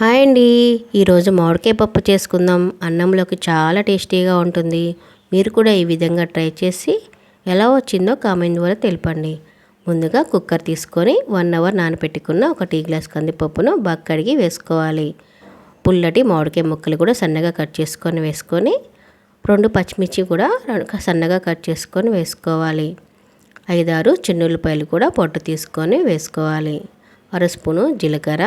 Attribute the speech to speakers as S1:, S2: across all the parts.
S1: Hi అండి. ఈరోజు మామిడికాయ పప్పు చేసుకుందాం. అన్నంలోకి చాలా టేస్టీగా ఉంటుంది. మీరు కూడా ఈ విధంగా ట్రై చేసి ఎలా వచ్చిందో కామెంట్ ద్వారా తెలపండి. ముందుగా కుక్కర్ తీసుకొని వన్ అవర్ నానపెట్టుకున్న ఒక టీ గ్లాస్ కందిపప్పును బాగా కడిగి వేసుకోవాలి. పుల్లటి మామిడికాయ ముక్కలు కూడా సన్నగా కట్ చేసుకొని వేసుకొని రెండు పచ్చిమిర్చి కూడా సన్నగా కట్ చేసుకొని వేసుకోవాలి. ఐదారు చిన్నుల్లిపాయలు కూడా పొట్టు తీసుకొని వేసుకోవాలి. అర స్పూను జీలకర్ర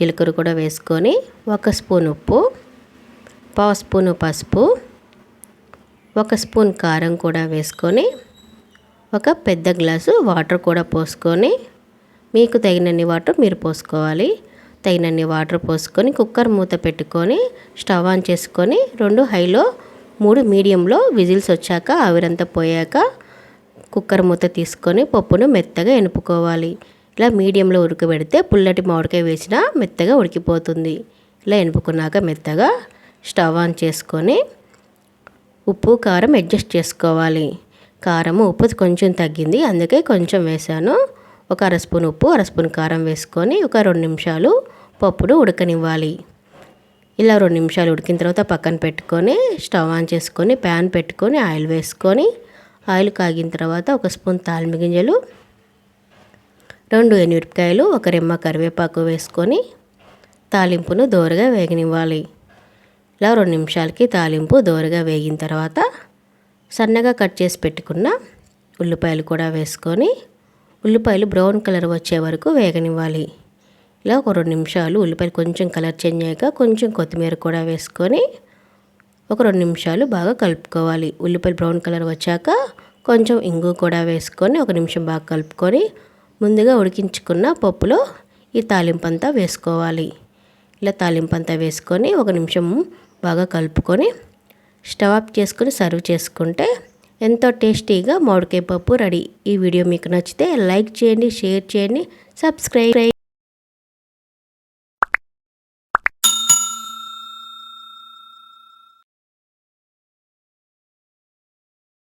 S1: జీలకర్ర కూడా వేసుకొని ఒక స్పూన్ ఉప్పు పావు స్పూను పసుపు ఒక స్పూన్ కారం కూడా వేసుకొని ఒక పెద్ద గ్లాసు వాటర్ కూడా పోసుకొని మీకు తగినన్ని వాటర్ మీరు పోసుకోవాలి. తగినన్ని వాటర్ పోసుకొని కుక్కర్ మూత పెట్టుకొని స్టవ్ ఆన్ చేసుకొని రెండు హైలో మూడు మీడియంలో విజిల్స్ వచ్చాక ఆవిరంతా పోయాక కుక్కర్ మూత తీసుకొని పప్పును మెత్తగా ఎనుపుకోవాలి. ఇలా మీడియంలో ఉడకబెడితే పుల్లటి మామిడికాయ వేసినా మెత్తగా ఉడికిపోతుంది. ఇలా ఎనుపుకున్నాక మెత్తగా స్టవ్ ఆన్ చేసుకొని ఉప్పు కారం అడ్జస్ట్ చేసుకోవాలి. కారము ఉప్పు కొంచెం తగ్గింది. అందుకే కొంచెం వేసాను ఒక అర స్పూన్ ఉప్పు అర స్పూన్ కారం వేసుకొని ఒక రెండు నిమిషాలు పప్పును ఉడకనివ్వాలి. ఇలా రెండు నిమిషాలు ఉడికిన తర్వాత పక్కన పెట్టుకొని స్టవ్ ఆన్ చేసుకొని ప్యాన్ పెట్టుకొని ఆయిల్ వేసుకొని ఆయిల్ కాగిన తర్వాత ఒక స్పూన్ తాలిమి గింజలు రెండు ఎనిమిరపకాయలు ఒక రెమ్మ కరివేపాకు వేసుకొని తాలింపును దోరగా వేగనివ్వాలి. ఇలా రెండు నిమిషాలకి తాలింపు దోరగా వేగిన తర్వాత సన్నగా కట్ చేసి పెట్టుకున్న ఉల్లిపాయలు కూడా వేసుకొని ఉల్లిపాయలు బ్రౌన్ కలర్ వచ్చే వరకు వేగనివ్వాలి. ఇలా ఒక రెండు నిమిషాలు ఉల్లిపాయలు కొంచెం కలర్ చేంజ్ అయ్యాక కొంచెం కొత్తిమీర కూడా వేసుకొని ఒక రెండు నిమిషాలు బాగా కలుపుకోవాలి. ఉల్లిపాయలు బ్రౌన్ కలర్ వచ్చాక కొంచెం ఇంగు కూడా వేసుకొని ఒక నిమిషం బాగా కలుపుకొని ముందుగా ఉడికించుకున్న పప్పులో ఈ తాలింపు అంతా వేసుకోవాలి. ఇలా తాలింపంతా వేసుకొని ఒక నిమిషం బాగా కలుపుకొని స్టవ్ ఆఫ్ చేసుకొని సర్వ్ చేసుకుంటే ఎంతో టేస్టీగా మామిడికాయ పప్పు రెడీ. ఈ వీడియో మీకు నచ్చితే లైక్ చేయండి షేర్ చేయండి సబ్స్క్రైబ్